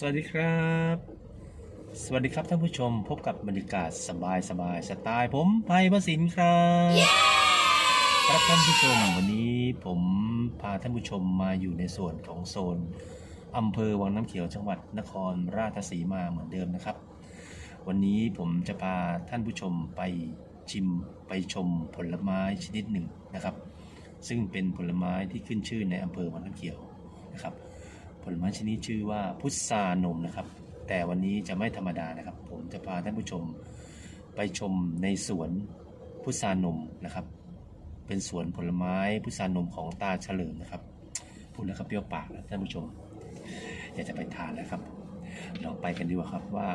สวัสดีครับ สวัสดีครับท่านผู้ชมพบกับบรรยากาศสบายสบายสไตล์ผมไพพสินครับครับท่านผู้ชมวันนี้ผมพาท่านผู้ชมมาอยู่ในส่วนของโซนอำเภอวังน้ำเขียวจังหวัดนครราชสีมาเหมือนเดิมนะครับ วันนี้ผมจะพาท่านผู้ชมไปชิมไปชมผลไม้ชนิดหนึ่งนะครับ ซึ่งเป็นผลไม้ที่ขึ้นชื่อในอำเภอวังน้ำเขียวนะครับ ลไม้ชนิดชื่อว่าพุทรานมนะครับ แต่วันนี้จะไม่ธรรมดานะครับ ผมจะพาท่านผู้ชมไปชมในสวนพุทรานมนะครับ เป็นสวนผลไม้พุทรานมของตาเฉลิมนะครับพูดแล้วก็เปรี้ยวปากนะท่านผู้ชม อยากจะไปทานแล้วครับ เราไปกันดีกว่าครับว่า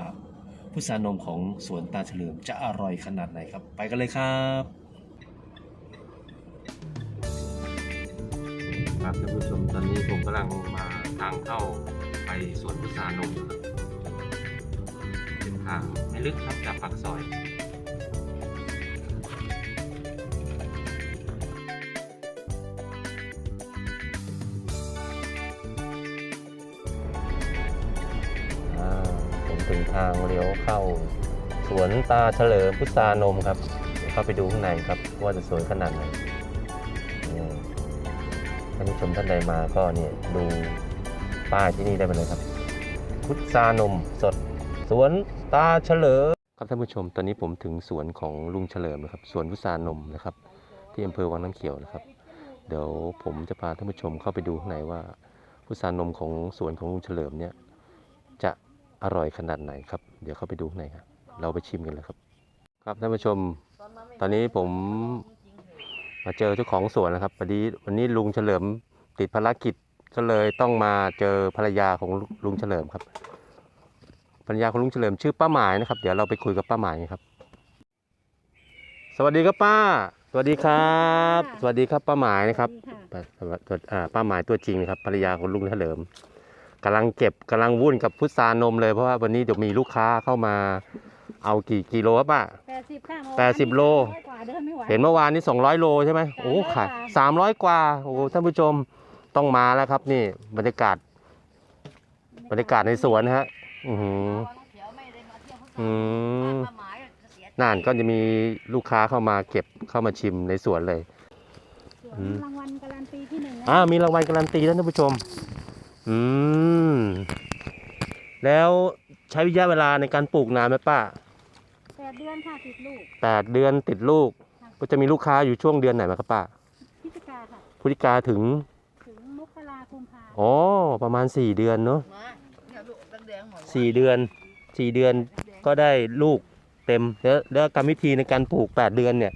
พุทรานมของสวนตาเฉลิมจะอร่อยขนาดไหนครับ ไปกันเลยครับครับท่านผู้ชมตอนนี้ผมกำลังมา ทางเข้าไปสวนพุทรานมครับเป็นทางไม่ลึกครับจากปากซอยผมถึงทางเลี้ยวเข้า สวนตาเฉลิมพุทรานมครับ เข้าไปดูข้างในครับ ว่าจะสวยขนาดไหนท่านผู้ชมท่านใดมาก็เนี่ยดู ป้ายที่นี่ได้ไปเลยครับพุทรานมสด สวนตาเฉลิมครับท่านผู้ชมตอนนี้ผมถึงสวนของลุงเฉลิมนะครับสวนพุทรานมนะครับที่อำเภอวังน้ำเขียวนะครับ เดี๋ยวผมจะพาท่านผู้ชมเข้าไปดูข้างในว่าพุทรานมของสวนของลุงเฉลิมเนี่ยจะอร่อยขนาดไหนครับ เดี๋ยวเข้าไปดูข้างในครับเราไปชิมกันเลยครับ ครับท่านผู้ชม ตอนนี้ผมมาเจอเจ้าของสวนแล้วครับพอดีวันนี้ลุงเฉลิมติดภารกิจ ก็เลยต้องมาเจอภรรยาของลุงเฉลิมครับ ภรรยาของลุงเฉลิมชื่อป้าหมายนะครับ เดี๋ยวเราไปคุยกับป้าหมายครับ สวัสดีครับป้า สวัสดีครับ สวัสดีครับป้าหมายนะครับป้าตัวอ่าป้าหมายตัวจริงนะครับภรรยาของลุงเฉลิมกำลังเก็บกำลังวุ่นกับพุทรานมเลยเพราะว่าวันนี้เดี๋ยวมีลูกค้าเข้ามาเอากี่กิโลครับป้าแปดสิบค่ะแปดสิบโลร้อยกว่าเดินไม่ไหวเห็นเมื่อวานนี้200โลใช่ไหมโอ้ขายสามร้อยกว่า โอ้ท่านผู้ชม ต้องมาแล้วครับ นี่บรรยากาศ บรรยากาศในสวนนะฮะ อือหืออืมนั่นก็จะมีลูกค้าเข้ามาเก็บเข้ามาชิมในสวนเลยสวนอืมรางวัลการันตีที่หนึ่งนะอ่ามีรางวัลการันตีแล้วท่านผู้ชม อืม แล้วใช้ระยะเวลาในการปลูกนานไหมป้าแปดเดือนค่ะติดลูกแปดเดือนติดลูก ก็จะมีลูกค้าอยู่ช่วงเดือนไหนไหมครับป้าพิจิกาค่ะพฤศจิกาถึง ถึงมกราคมพา อ๋อ ประมาณสี่เดือนเนาะมาเนี่ยลูกแดงๆหมดสี่เดือนสี่เดือนก็ได้ลูกเต็มแล้วแล้วกรรมวิธีในการปลูกแปดเดือนเนี่ย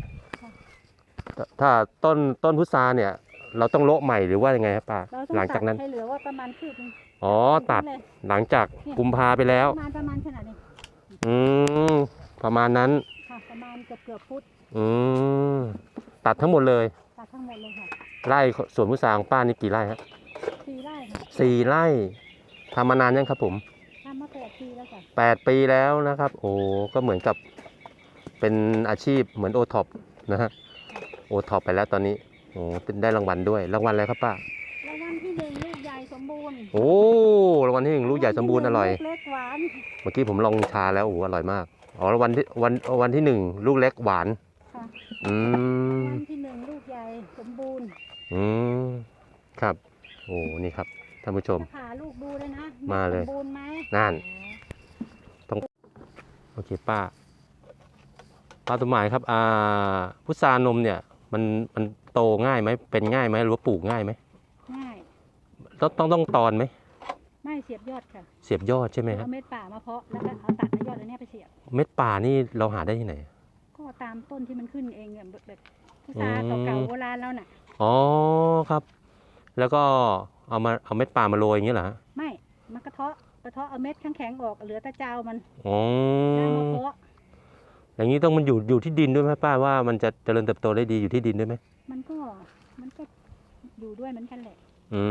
ถ้าต้นต้นพุทราเนี่ย เราต้องโละใหม่หรือว่ายังไงครับป้าเราต้องหลังจากนั้นตัดให้เหลือว่าประมาณคืบหนึงอ๋อตัดเลยหลังจากกุมภาไปแล้ว ประมาณประมาณขนาดนี้อืมประมาณนั้น ค่ะ ประมาณเกือบเกือบฟุตอืมตัดทั้งหมดเลย ตัดทั้งหมดเลยค่ะ ไร่สวนพุทราของป้านี่กี่ไร่ฮะสี่ไร่ ค่ะสี่ไร่ทำมานานยังครับผมทำมาแปดปีแล้วค่ะแปดปีแล้วนะครับ โอ้ก็เหมือนกับเป็นอาชีพเหมือนโอท็อปนะฮะโอท็อปไปแล้วตอนนี้โอ้ได้รางวัลด้วยรางวัลอะไรครับป้ารางวัลที่หนึ่งลูกใหญ่สมบูรณ์โอ้รางวัลที่หนึ่งลูกใหญ่สมบูรณ์อร่อยลูกเล็กหวานเมื่อกี้ผมลองชาแล้วโอ้อร่อยมากอ๋อรางวัลที่วันวันที่หนึ่งลูกเล็กหวานค่ะอืรางมวัลที่หนึ่งลูกใหญ่สมบูรณ์อืมครับ โอ้นี่ครับท่านผู้ชมจะผ่าลูกดูเลยนะมาเลยสมบูรณ์ไหมนั่นโอเคป้าป้าสมหมายครับอ่าพุทรานมเนี่ยมันมันโตง่ายไหมเป็นง่ายไหมหรือว่าปลูกง่ายไหมง่าย ต้องต้องต้องตอนไหมไม่เสียบยอดค่ะเสียบยอดใช่ไหมครัเอาบเม็ดป่ามาเพาะแล้วก็เอาตัดเอายอดอันเนี้ยไปเสียบ เม็ดป่านี่เราหาได้ที่ไหน ก็ตามต้นที่มันขึ้นเองแบบแบบพุทอืรามเก่าๆโบราณแล้วน่ะ อ๋อครับ แล้วก็เอามาเอาเม็ดป่ามาโรยอย่างนี้เหรอฮะไม่มันกระเทาะกระเทาะเอาเม็ดแข็งๆออกเหลือแต่เจ้ามันอ๋อแล้วมาเพาะอย่างนี้ต้องมันอยู่อยู่ที่ดินด้วยไหมป้าว่ามันจะเจริญเติบโตได้ดีอยู่ที่ดินด้วยไหมมันก็มันก็อยู่ด้วยเหมือนกันแหละ อื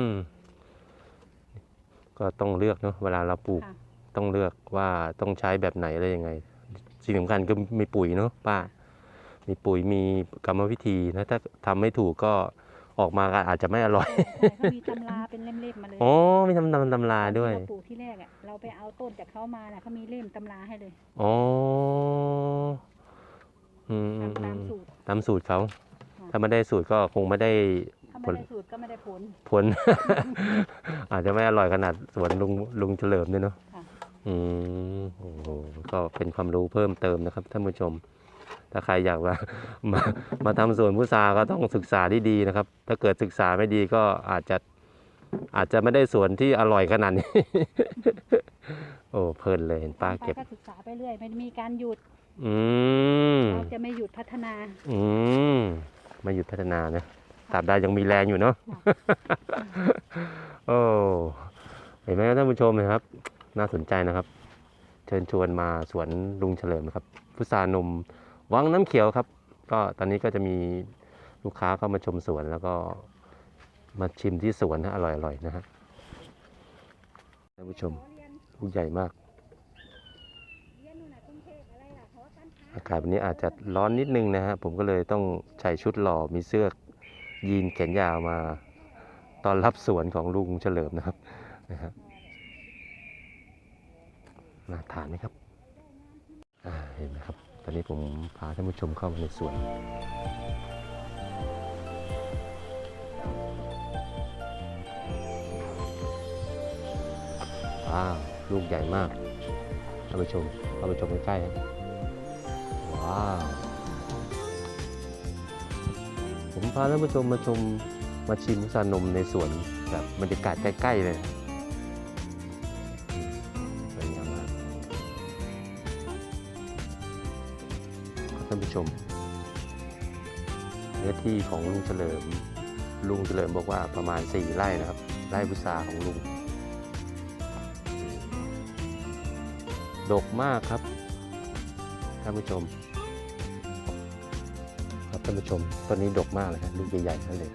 มก็ต้องเลือกเนาะเวลาเราปลูก ค่ะ ต้องเลือกว่าต้องใช้แบบไหนอะไรยังไง สิ่งสำคัญก็มีปุ๋ยเนาะป้า มีปุ๋ยมีกรรมวิธีนะถ้าทำไม่ถูกก็ ออกมาก็อาจจะไม่อร่อยใช่เขามีตำราเป็นเล่มๆมาเลยอ๋อมีทำตำตำราด้วยตอนที่เราปลูกที่แรกอะเราไปเอาต้นจากเขามาน่ะเขามีเล่มตำราให้เลยอ๋ออืมอืมทำอืตามมสูตร ตามสูตรเขาค่ะถ้าไม่ได้สูตรก็คงไม่ได้ ถ้าไม่ได้สูตรก็ไม่ได้ผล ผล อาจจะไม่อร่อยขนาดสวนลุงลุงเฉลิมเนี่ยเนาะค่ะ อืมโอ้โหก็เป็นความรู้เพิ่มเติมนะครับท่านผู้ชม ถ้าใครอยากมามามาทำสวนพุทราก็ต้องศึกษาที่ดีนะครับ ถ้าเกิดศึกษาไม่ดีก็อาจจะอาจจะไม่ได้สวนที่อร่อยขนาดนี้ โอ้เพลินเลยเห็นป้าไปเก็บก็ศึกษาไปเรื่อยไม่มีการหยุดอืมเราจะไม่หยุดพัฒนา อืมไมาหยุดพัฒนานะตราบใดยังมีแรงอยู่เนาะ โอ้ เห็นไหมครับท่านผู้ชมนะครับ น่าสนใจนะครับ เชิญชวนมาสวนลุงเฉลิมนะครับ พุทรานม วังน้ำเขียวครับ ก็ตอนนี้ก็จะมีลูกค้าเข้ามาชมสวนแล้วก็มาชิมที่สวนนะอร่อยๆนะฮะท่านผู้ชมลูกใหญ่มาก อากาศวันนี้อาจจะร้อนนิดนึงนะฮะผมก็เลยต้องใส่ชุดหล่อมีเสื้อยีนแขนยาวมาตอนรับสวนของลุงเฉลิมนะครับนะฮะน่าทานไหมครับเห็นไหมครับ ตอนนี้ผมพาท่านผู้ชมเข้ามาในสวนว้าวลูกใหญ่มากท่านผู้ชมเข้าไปชมใกล้ๆว้าวผมพาท่านผู้ชมมาชมมาชิมพุทรานมในสวนแบบบรรยากาศใกล้ๆเลย ชมเนื้อที่ของลุงเฉลิม ลุงเฉลิมบอกว่าประมาณ 4 ไร่นะครับ ไร่พุทราของลุง ดกมากครับ ท่านผู้ชม ครับท่านผู้ชมต้นนี้ดกมากเลยครับลูกใหญ่ๆนั่นเลย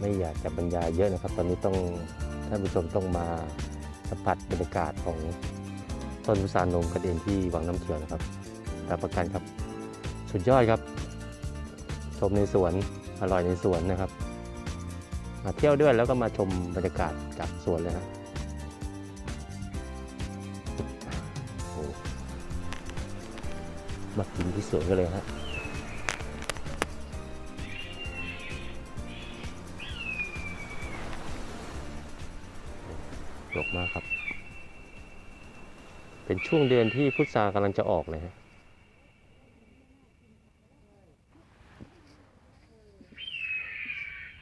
ไม่อยากจะบรรยายเยอะนะครับ ตอนนี้ต้องท่านผู้ชมต้องมา สัมผัสบรรยากาศของต้นพุทรานมกันเองที่วังน้ำเขียวนะครับรับประกันครับ สุดยอดครับ ชมในสวนอร่อยในสวนนะครับ มาเที่ยวด้วยแล้วก็มาชมบรรยากาศจากสวนเลยครับมากินที่สวนกันเลยฮะ ดกมากครับ เป็นช่วงเดือนที่พุทรากำลังจะออกเลยฮะ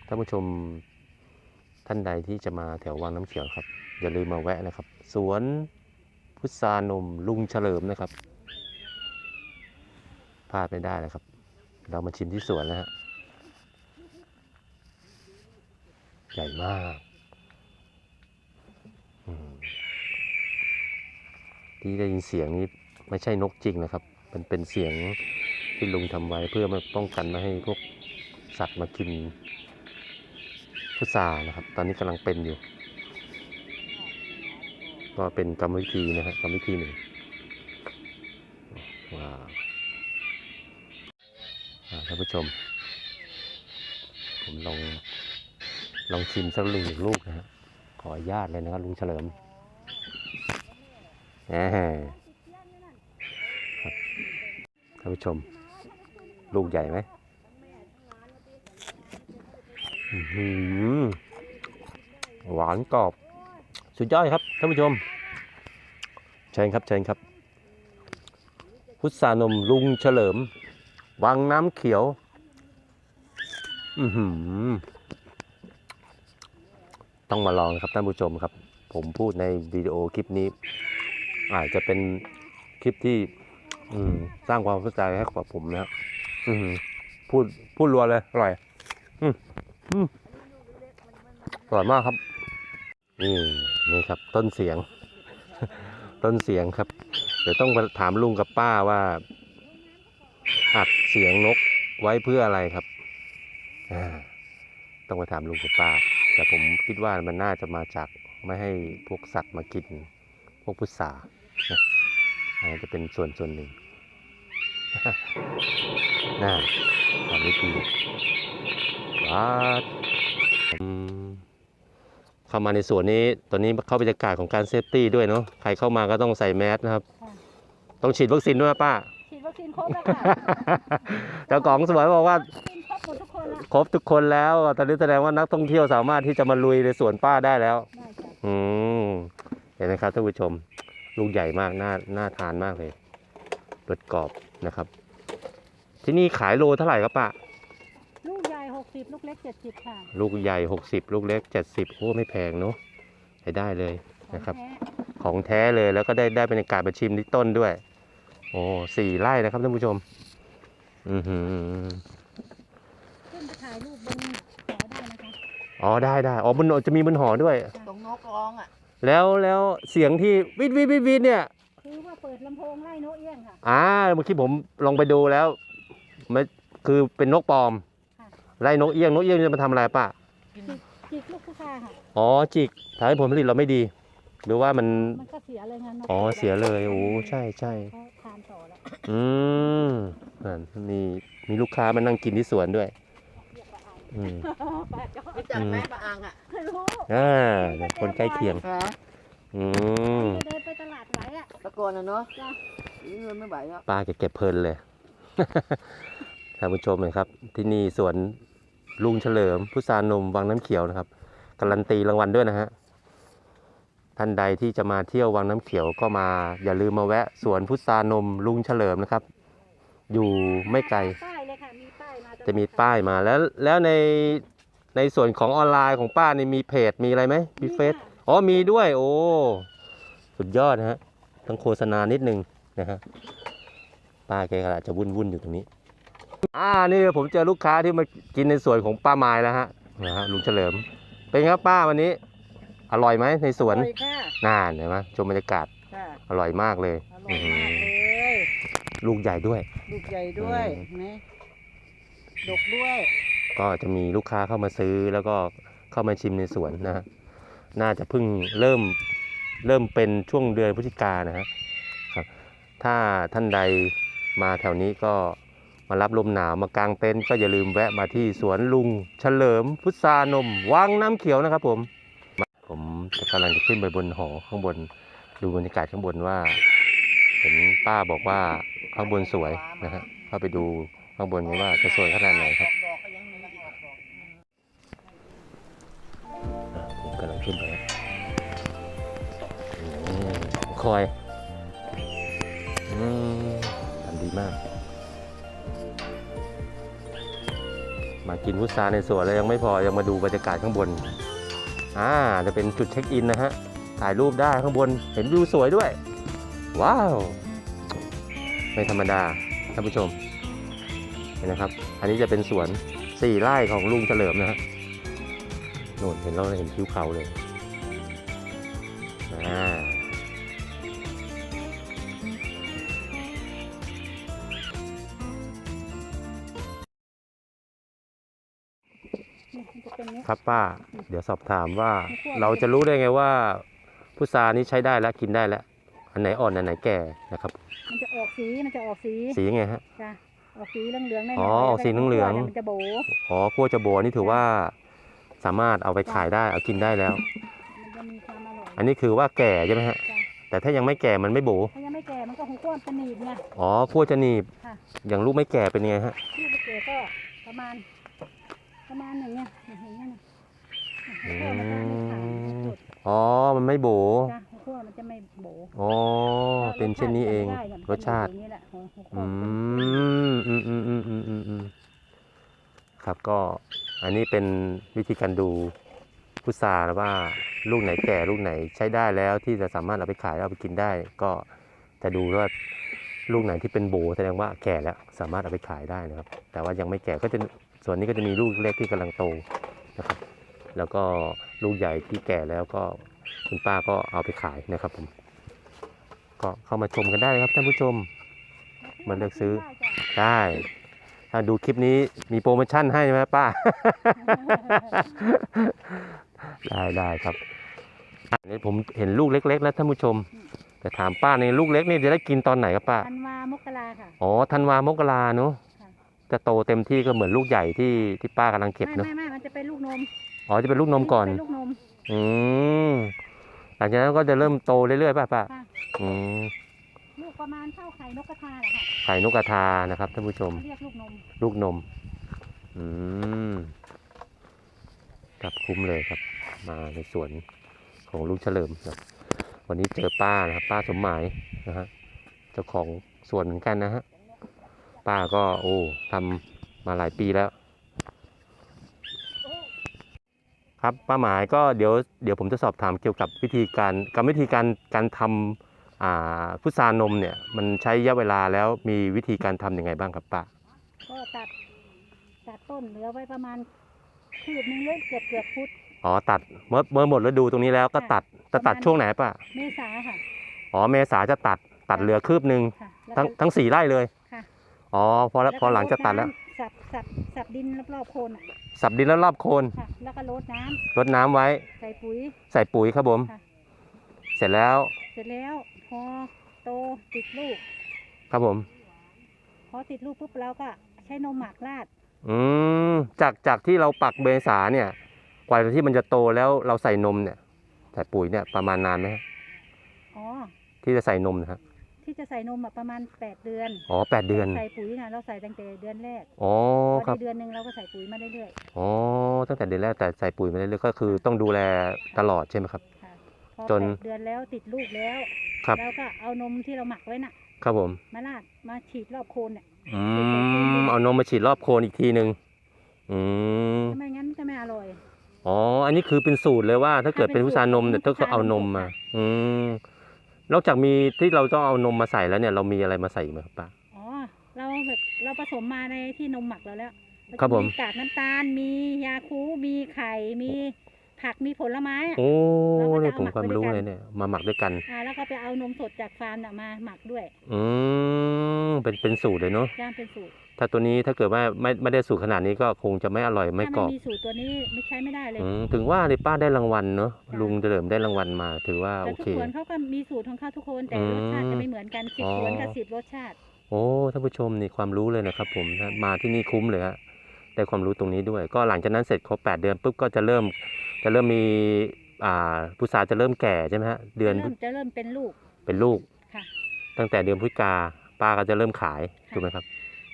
ท่านผู้ชมท่านใดที่จะมาแถววังน้ำเขียวครับ อย่าลืมมาแวะนะครับ สวนพุทรานมลุงเฉลิมนะครับพลาดไม่ได้นะครับ เรามาชิมที่สวนแล้วฮะใหญ่มากอืม ที่ได้ยินเสียงนี้ไม่ใช่นกจริงนะครับ มันเป็นเสียงที่ลุงทำไว้เพื่อมาป้องกันไม่ให้พวกสัตว์มากินพุทรานะครับ ตอนนี้กำลังเป็นอยู่ ก็เป็นกรรมวิธีนะฮะกรรมวิธีหนึ่งว้าวท่านผู้ชม ผมลองลองชิมสักหนึ่งลูกนะฮะขออนุญาตเลยนะครับลุงเฉลิม ท่านผู้ชม ลูกใหญ่ไหมหวานกรอบ สุดยอดครับท่านผู้ชม เชิญครับเชิญครับ พุทรานมลุงเฉลิม วังน้ำเขียว ต้องมาลองครับท่านผู้ชมครับ ผมพูดในวิดีโอคลิปนี้ อาจจะเป็นคลิปที่ อืมสร้างความเข้าใจให้กับผมนะครับอือหือพูดพูดรัวเลยอร่อย อืมอืมอร่อยมากครับนี่นี่ครับ ต้นเสียง ต้นเสียงครับ เดี๋ยวต้องไปถามลุงกับป้าว่าอัดเสียงนกไว้เพื่ออะไรครับอ่าต้องไปถามลุงกับป้า แต่ผมคิดว่ามันน่าจะมาจากไม่ให้พวกสัตว์มากิน พวกพุทรา อันนั้นจะเป็นส่วนส่วนหนึ่งน่าทำไม่ดีว้าดอืมเข้ามาในสวนนี้ ตอนนี้เข้าบรรยากาศของการเซฟตี้ด้วยเนาะ ใครเข้ามาก็ต้องใส่แมสนะครับค่ะต้องฉีดวัคซีนด้วยนะป้า ฉีดวัคซีนครบแล้วค่ะเจ้าของสวนบอกว่าวัคซีนครบหมดทุกคนละครบทุกคนแล้ว ตอนนี้แสดงว่านักท่องเที่ยวสามารถที่จะมาลุยในสวนป้าได้แล้วได้จ้ะอืม เห็นไหมครับท่านผู้ชม ลูกใหญ่มากน่าน่าทานมากเลยรสกรอบนะครับ ที่นี่ขายโลเท่าไหร่ครับป้าลูกใหญ่หกสิบลูกเล็กเจ็ดสิบค่ะลูกใหญ่60ลูกเล็ก70โอ้ไม่แพงเนาะใช้ได้เลยของนะครับแท้ของแท้เลยแล้วก็ได้ได้บรรยากาศมาชิมที่ต้นด้วย โอ้สี่ไร่นะครับท่านผู้ชม อือหือขึ้นไปถ่ายรูปบนหอได้นะคะอ๋อได้ได้อ๋อบนจะมีบนหอด้วย ตรงนกร้องอะ แล้วแล้วเสียงที่วิดวิดวิดวิดเนี่ย คือว่าเปิดลำโพงไล่นกเอี้ยงค่ะ อ่าเมื่อกี้ผมลองไปดูแล้วมันคือเป็นนกปลอม ค่ะ ไล่นกเอี้ยงนกเอี้ยงจะมาทำอะไรป่ะกินจิกลูกผู้ชายค่ะ อ๋อจิกทำให้ผลผลิตเราไม่ดี หรือว่ามัน มันก็เสียเลยงั้นนกอ๋อเสียเลยโอ้ใช่ใช่เขาทานต่อแล้วอืมนั่นมีมีลูกค้ามานั่งกินที่สวนด้วยเรียกว่า อ่านอืมป้าจ้อรู้จักไหมปลาอังอะไม่รู้อ่าเนี่ยคนใกล้เคียงฮะอืมเดินไปตลาดไหวอะ ตะโกนอะเนาะจ้ะนี่เงินไม่ไหวแล้วป้าแกเก็บเพลินเลย ท่านผู้ชมเลยครับ ที่นี่สวนลุงเฉลิมพุทรานมวังน้ำเขียวนะครับ การันตีรางวัลด้วยนะฮะ ท่านใดที่จะมาเที่ยววังน้ำเขียวก็มาอย่าลืมมาแวะ สวนพุทรานมลุงเฉลิมนะครับ อยู่ไม่ไกล ป้า จะมีป้ายมาแล้วแล้วในในส่วนของออนไลน์ของป้านี่มีเพจมีอะไรไหมมีเฟซค่ะอ๋อมีด้วย โอ้สุดยอดนะฮะต้องโฆษณานิดนึงนะฮะป้าแกก็อาจจะวุ่นวุ่นๆอยู่ตรงนี้ อ่านี่ผมเจอลูกค้าที่มากินในส่วนของป้าไม้แล้วฮะนะฮะลุงเฉลิม เป็นไงครับป้าวันนี้ อร่อยไหมในสวนอร่อยค่ะน่านเห็นไหมชมบรรยากาศค่ะอร่อยมากเลยอร่อยมากเลย ลูกใหญ่ด้วย ลูกใหญ่ด้วยอืมเห็นไหม ดกด้วย ก็จะมีลูกค้าเข้ามาซื้อแล้วก็เข้ามาชิมในสวนนะฮะน่าจะเพิ่งเริ่มเริ่มเป็นช่วงเดือนพฤศจิกานะฮะครับ ถ้าท่านใดมาแถวนี้ก็มารับลมหนาวมากางเต็นท์ก็อย่าลืมแวะมาที่สวนลุง เฉลิมพุทรานมวังน้ำเขียวนะครับผม ผมกำลังจะขึ้นไปบนหอข้างบน ดูบรรยากาศข้างบนว่า เห็นป้าบอกว่าข้างบนสวยนะฮะเข้าไปดู ข้างบนนี้ว่าจะสวยขนาดไหนครับกก็ยังมีออกดอกอืมอ่าผมกำลังขึ้นไปครับอืมคอยอทำดีมาก มากินพุทราในสวนแล้วยังไม่พอยังมาดูบรรยากาศข้างบน อ่า จะเป็นจุดเช็คอินนะฮะ ถ่ายรูปได้ข้างบน เห็นวิวสวยด้วย ว้าว ไม่ธรรมดาท่านผู้ชม เห็นนะครับ อันนี้จะเป็นสวนสี่ไร่ของลุงเฉลิมนะฮะโน่นเห็นเราเห็นทิวเขาเลยอ่านี่มันจะเป็นเนี้ยครับป้า เดี๋ยวสอบถามว่าไม่ควรเราจะรู้ได้ไงว่าพุทรานี้ใช้ได้แล้วกินได้แล้ว อันไหนอ่อนอันไหนแก่นะครับ มันจะออกสีมันจะออกสีสีไงฮะจ้ะ ออกสีเหลืองๆแน่ๆอ๋อออกสีเหลืองๆ มันจะโบอ๋อขั้วจะโบนี่ถือว่าสามารถเอาไปขายได้เอากินได้แล้ว มันจะมีความอร่อยอันนี้คือว่าแก่ใช่ไหมฮะ จ้ะแต่ถ้ายังไม่แก่มันไม่โบถ้ายังไม่แก่มันก็หูก้อนจะหนีบไง อ๋อขั้วจะหนีบ ค่ะ อย่างลูกไม่แก่เป็นยังไงฮะ ลูกแก่ก็ประมาณ ประมาณอย่างเงี้ยอย่างเงี้ยนะหูก้อนมันจะไม่ขาดมันจะจุดอ๋อ มันไม่โบ จ้ะหู ก้อนมันจะไม่โบอ๋อเป็นเช่นนี้เองรสชาติอย่างนี้แหละหูหูก้อือนมอืมอืมอืมอืมอืมอืมครับก็อันนี้เป็นวิธีการดูพุทราว่าลูกไหนแก่ลูกไหนใช้ได้แล้วที่จะสามารถเอาไปขายเอาไปกินได้ ก็จะดูว่าลูกไหนที่เป็นโบแสดงว่าแก่แล้วสามารถเอาไปขายได้นะครับ แต่ว่ายังไม่แก่ก็จะส่วนนี้ก็จะมีลูกเล็กที่กำลังโตนะครับ แล้วก็ลูกใหญ่ที่แก่แล้วก็ คุณป้าก็เอาไปขายนะครับผม ก็เข้ามาชมกันได้ครับท่านผู้ชมมันเลือกซื้อได้ถ้าดูคลิปนี้มีโปรโมชั่นให้ไหมป้า ได้ได้ครับอันนี้ผมเห็นลูกเล็ก ๆ แล้วท่านผู้ชม แต่แต่ถามป้าในลูกเล็กนี่จะได้กินตอนไหนครับป้าธันวามกราค่ะ อ๋อธันวามกราเนาะค่ะจะโตเต็มที่ก็เหมือนลูกใหญ่ที่ที่ป้ากำลังเก็บไม่เนาะไม่ไม่มันจะเป็นลูกนม อ๋อจะเป็นลูกนมก่อนเป็นลูกนม อืมหลังจากนั้นก็จะเริ่มโตเรื่อยๆป่ะป้าค่ะอืมลูกประมาณเท่าไข่นกกระทาแหละค่ะไข่นกกระทานะครับท่านผู้ชมเรียกลูกนมลูกนม อืมครับคุ้มเลยครับ มาในสวนของลุงเฉลิมครับวันนี้เจอป้านะครับ ป้าสมหมายนะฮะเจ้าของสวนเหมือนกันนะฮะป้าก็โอ้ทำมาหลายปีแล้ว ครับป้าหมายก็เดี๋ยวเดี๋ยวผมจะสอบถามเกี่ยวกับวิธีการกรรมวิธีการการทำอ่าพุทรานมเนี่ยมันใช้ระยะเวลาแล้วมีวิธีการทำยังไงบ้างครับป้าก็ตัดตัดต้นเหลือไว้ประมาณคืบหนึงเลยเกือบเกือบฟุต อ๋อตัดเมื่อเมื่อหมดฤดูตรงนี้แล้วก็ค่ะตัดจะตัดประมาณ ช่วงไหนป่ะเมษาค่ะอ๋อเมษาจะตัดตัดเหลือคืบหนึ่งค่ะแล้วทั้งก็ทั้งสี่ไร่เลยค่ะ อ๋อพอแล้วพอหลังจากตัดแล้ว สับสับสับดินรอบๆโคนอะสับดินแล้วรอบโคนค่ะ แล้วก็รดน้ำรดน้ำไว้ ใส่ปุ๋ย ใส่ปุ๋ยครับผม ค่ะ เสร็จแล้วเสร็จแล้วพอโตติดลูก ครับผม พอติดลูกปุ๊บเราก็ใช้นมหมักราดอืมจากจากที่เราปักเมษาเนี่ย กว่าที่มันจะโตแล้วเราใส่นมเนี่ย ใส่ปุ๋ยเนี่ยประมาณนานไหมฮะอ๋อที่จะใส่นมนะครับ ที่จะใส่นมอะประมาณ8เดือนอ๋อแปดเดือน ใส่ปุ๋ยนะเราใส่ตั้งแต่เดือนแรกอ๋อพอครับได้เดือนหนึ่งเราก็ใส่ปุ๋ยมาเรื่อยอ๋อ ตั้งแต่เดือนแรกแต่ใส่ปุ๋ยมาเรื่อยๆก็คือต้องดูแลตลอดใช่ไหมครับ ๆค่ะพอจนแปดเดือนแล้วติดลูกแล้วครับเราก็เอานมที่เราหมักไว้น่ะ ครับผม มาราดมาฉีดรอบโคนเนี่ยอืม เอานมมาฉีดรอบโคนอีกทีหนึ่งอืมถ้าไม่งั้นจะไม่อร่อย อ๋อ อันนี้คือเป็นสูตรเลยว่า ถ้าเกิดเป็นเป็นพุทรานมเนี่ยสูต้ตอรงเอานมมาค่ะอืม นอกจากมีที่เราต้องเอานมมาใส่แล้วเนี่ยเรามีอะไรมาใส่อีกไหมครับป้า อ๋อ เราแบบเราผสมมาในที่นมหมักเราแล้วแล้วครับผม กากน้ำตาล มียาคู มีไข่ มี ผักมีผลไม้อะโอ้เราก็จะเนี่ยเอาผมหมักความไว้ด้วยรู้กันเลยเนี่ย มาหมักด้วยกันอ่าแล้วก็ไปเอานมสดจากฟาร์มน่ะมาหมักด้วย อืมเป็นเป็นสูตรเลยเนาะย่างเป็นสูตร ถ้าตัวนี้ถ้าเกิดว่าไม่ไม่ได้สูตรขนาดนี้ก็คงจะไม่อร่อยไม่ถ้ากรอบมีสูตรตัวนี้ไม่ใช้ไม่ได้เลยอืมถึงว่าเลยป้าได้รางวัลเนาะจ้ะลุงเฉลิมได้รางวัลมา ถือว่าแต่โอทุกเคสวนเขาก็มีสูตรของเขาทุกคนแต่อืมรสชาติจะไม่เหมือนกันสิบอ๋อสวนกับสิบรสชาติ โอ้ท่านผู้ชมนี่ความรู้เลยนะครับผมนะมาที่นี่คุ้มเลยฮะได้ความรู้ตรงนี้ด้วย ก็หลังจากนั้นเสร็จครบ8เดือนปุ๊บก็จะเริ่ม จะเริ่มมีอ่าผู้สาจะเริ่มแก่ใช่ไหมฮะเดือนเริ่มจะเริ่มเป็นลูกเป็นลูกค่ะ ตั้งแต่เดือนพฤศจิกาป้าก็จะเริ่มขายค่ะ ถูกไหมครับ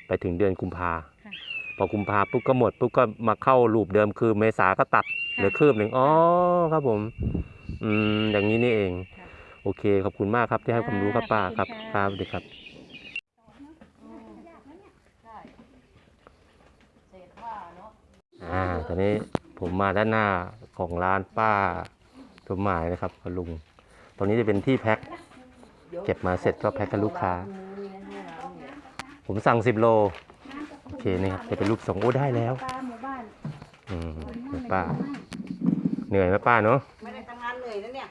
ไปถึงเดือนกุมภาค่ะพอกุมภาปุ๊บก็หมดปุ๊บก็มาเข้ารูปเดิมคือเมษาก็ตัดเหลือคืบหนึ่งอ๋อครับผม อืมอย่างนี้นี่เอง ค่ะ โอเคขอบคุณมากครับที่ให้ความรู้ครับป้าครับขอบคุณครัค่ะบสวัสดีครับใช่เศษผ้าเนาะอ่าตอนนี้ผมมาด้านหน้า ของร้านป้าสมหมายนะครับคุณลุง ตรงนี้จะเป็นที่แพ็คเก็บมาเสร็จก็แพ็คให้ลูกค้า ผมสั่ง10โล โอเคนี่ครับจะเป็นรูปส่งโอ้ได้แล้วปลาหมู่บ้านอืมคนเดี๋นั่ยวงป้าในหมู่บ้านเหนื่อยไหมป้าเนาะไม่ได้ทำงานเหนื่อยนะเนี่ย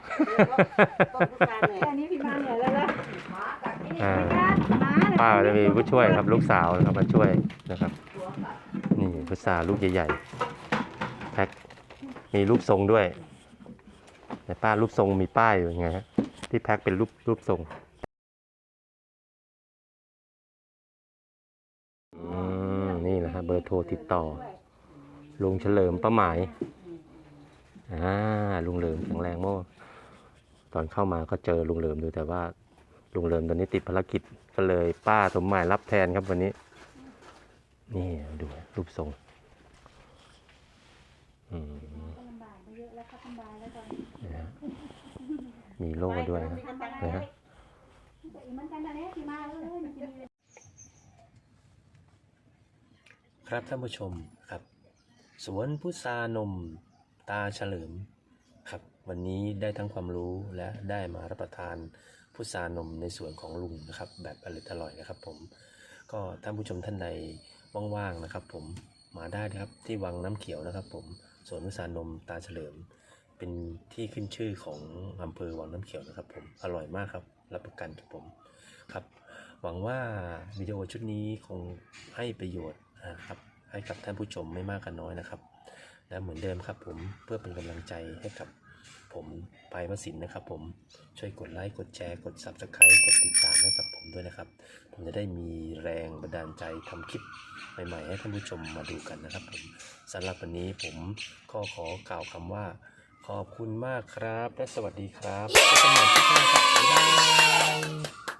ต้นพุทราเหนื่อยแค่นี้พี่มาเหนื่อยแล้วละหมากัดที่นี่อ่าไม่กล้าหมาเลยป้าก็จะมีผู้ช่วยครับลูกสาวนะครับมาช่วยนะครับหัวกัดนี่พุทราลูกใหญ่ๆแพ็ค มีรูปทรงด้วยแต่ป้ารูปทรงมีป้ายอยู่ไงฮะที่แพ็คเป็นรูปรูปทรงอืมนี่นะฮะเบอร์โทรติดต่อ ลุงเฉลิมป้าหมายอ่าลุงเหลิมแข็งแรงโม่ตอนเข้ามาก็เจอลุงเหลิมดูแต่ว่าลุงเหลิมตอนนี้ติดภารกิจก็เลยป้าสมหมายรับแทนครับวันนี้ นี่ดูรูปทรง อืม มีโล่ด้วยนะนะฮะแต่อีกเหมือนกันนะเนี่ยพี่มาเอ้ยมันจะมีครับท่านผู้ชมครับ สวนพุทรานมตาเฉลิมครับ วันนี้ได้ทั้งความรู้และได้มารับประทานพุทรานมในสวนของลุงนะครับ แบบอร่อยอร่อยนะครับ ผมก็ท่านผู้ชมท่านใดว่างๆนะครับ ผมมาได้นะครับที่วังน้ำเขียวนะครับ ผมสวนพุทรานมตาเฉลิม เป็นที่ขึ้นชื่อของอำเภอวังน้ำเขียวนะครับผม อร่อยมากครับ รับประกันครับผมครับ หวังว่าวิดีโอชุดนี้คงให้ประโยชน์นะครับ ให้กับท่านผู้ชมไม่มากก็นน้อยนะครับ และเหมือนเดิมครับผม เพื่อเป็นกำลังใจให้กับผมภายาสินนะครับผม ช่วยกดไลค์ กดแชร์ กด s u b สไครต์กดติดตามให้กับผมด้วยนะครับ ผมจะได้มีแรงบันดาลใจทำคลิปใหม่ๆ ให้ท่านผู้ชมมาดูกันนะครับผมสำหรับวันนี้ผมก็ขอกล่าวคำว่า ขอบคุณมากครับ และสวัสดีครับพบกันใหม่ที่ครับบาย